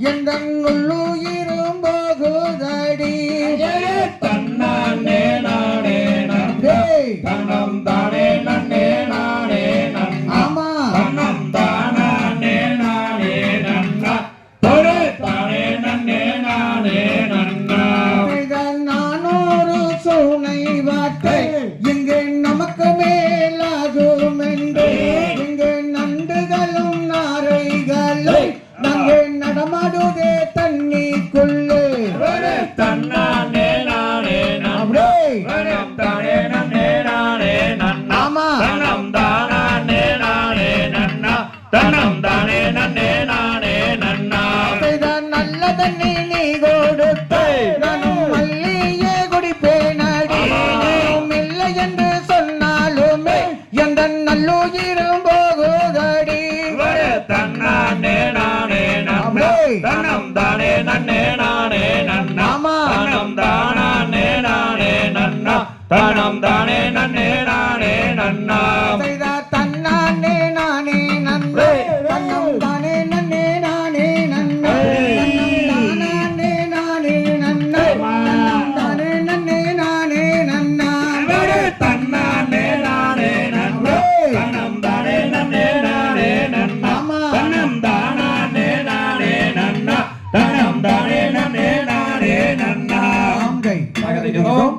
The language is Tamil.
எந்த உள்ளுயிரும் போகுதடி தன்னானே நானே டேய், தனம் தானே நன்னே நானே நன்னா ஆமா. தன்னம் தானே நானே நன்னா. தொழு தானே நன்னே நானே நன்னா. நானூறு சூனை வார்த்தை. நடமாடுதே தண்ணிக்குள்ளே தன்னானே நானே நன்னா தனம் தானே நன்னே நானே நன்னா. ஆமா. தனம் தானே நானே நன்னா. தனம் தானே நன்னே நானே நன்னா. 되면서